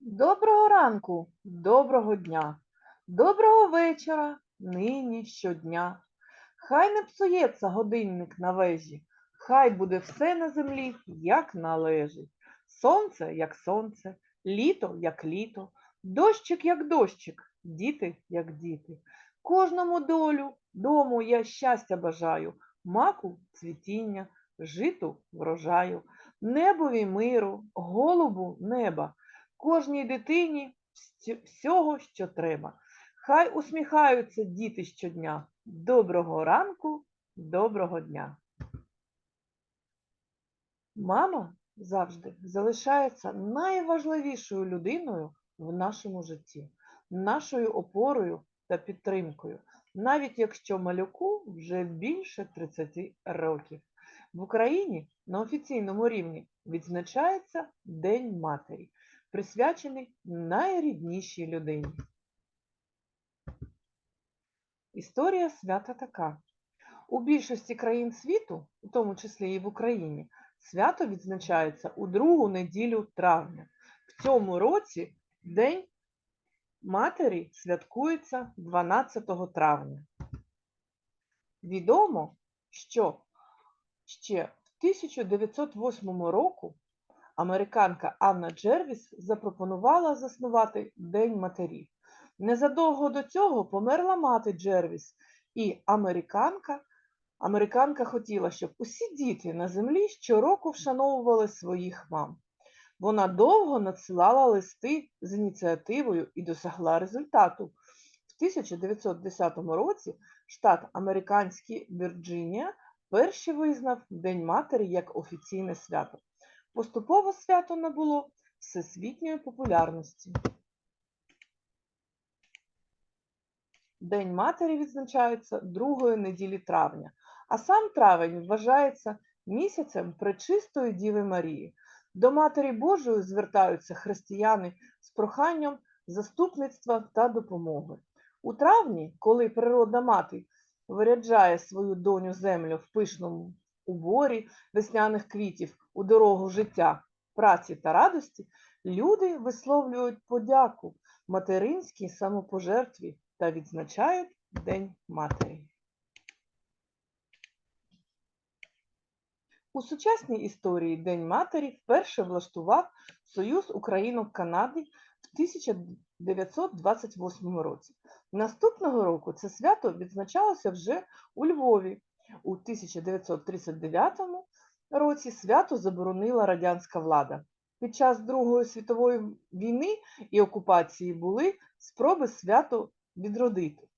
Доброго ранку, доброго дня, доброго вечора, нині щодня. Хай не псується годинник на вежі, хай буде все на землі, як належить. Сонце, як сонце, літо, як літо, дощик, як дощик, діти, як діти. Кожному долю, дому я щастя бажаю, маку цвітіння, житу врожаю, небові миру, голубу неба кожній дитині всього, що треба. Хай усміхаються діти щодня. Доброго ранку, доброго дня. Мама завжди залишається найважливішою людиною в нашому житті, нашою опорою та підтримкою, навіть якщо малюку вже більше 30 років. В Україні на офіційному рівні відзначається День матері присвячений найріднішій людині. Історія свята така. У більшості країн світу, у тому числі і в Україні, свято відзначається у другу неділю травня. В цьому році День матері святкується 12 травня. Відомо, що ще в 1908 року американка Анна Джервіс запропонувала заснувати День матерів. Незадовго до цього померла мати Джервіс, і американка, американка хотіла, щоб усі діти на землі щороку вшановували своїх мам. Вона довго надсилала листи з ініціативою і досягла результату. В 1910 році штат американський Вірджинія перший визнав День матері як офіційне свято. Поступово свято набуло всесвітньої популярності. День матері відзначається другої неділі травня, а сам травень вважається місяцем Пречистої Діви Марії. До Матері Божої звертаються християни з проханням заступництва та допомоги. У травні, коли природна мати виряджає свою доню землю в пишному уборі весняних квітів у дорогу життя, праці та радості, люди висловлюють подяку материнській самопожертві та відзначають День матері. У сучасній історії День матері вперше влаштував Союз Українок Канади в 1928 році. Наступного року це свято відзначалося вже у Львові. У 1939 році свято заборонила радянська влада. Під час Другої світової війни і окупації були спроби свято відродити.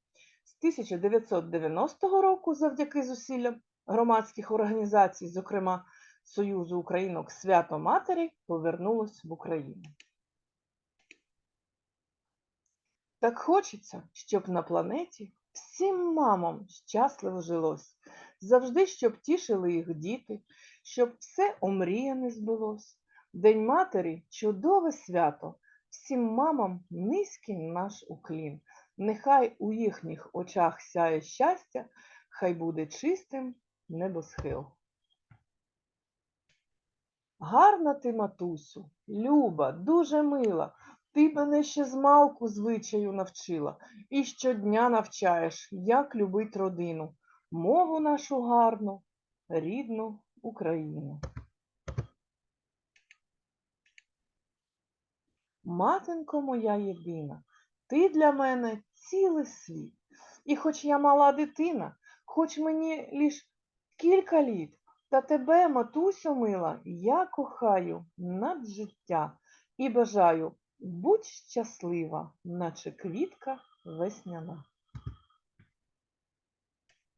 З 1990 року, завдяки зусиллям громадських організацій, зокрема Союзу Українок Свято Матері, повернулось в Україну. Так хочеться, щоб на планеті всім мамам щасливо жилось, завжди, щоб тішили їх діти, щоб все омріяне збулось. День матері чудове свято, всім мамам низький наш уклін. Нехай у їхніх очах сяє щастя, хай буде чистим небосхил. Гарна ти, матусю, люба, дуже мила. Ти мене ще з малку звичаю навчила і щодня навчаєш, як любить родину, мову нашу гарну, рідну Україну. Матинко моя єдина, ти для мене цілий світ. І хоч я мала дитина, хоч мені лиш кілька літ, та тебе, матусю мила, я кохаю над життя і бажаю будь щаслива, наче квітка весняна.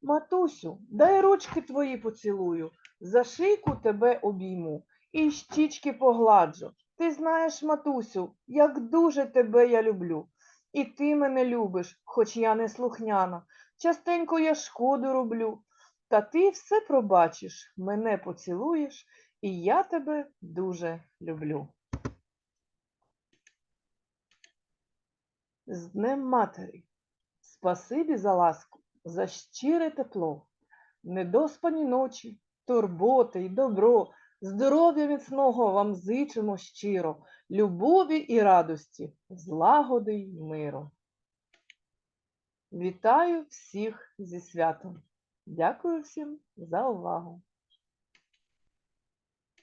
Матусю, дай ручки твої поцілую, за шийку тебе обійму і щічки погладжу. Ти знаєш, матусю, як дуже тебе я люблю. І ти мене любиш, хоч я не слухняна. Частенько я шкоду роблю. Та ти все пробачиш, мене поцілуєш, і я тебе дуже люблю. З Днем Матері! Спасибі за ласку, за щире тепло, недоспані ночі, турботи й добро, Здоров'я міцного вам зичимо щиро, любові і радості, злагоди й миру. Вітаю всіх зі святом. Дякую всім за увагу.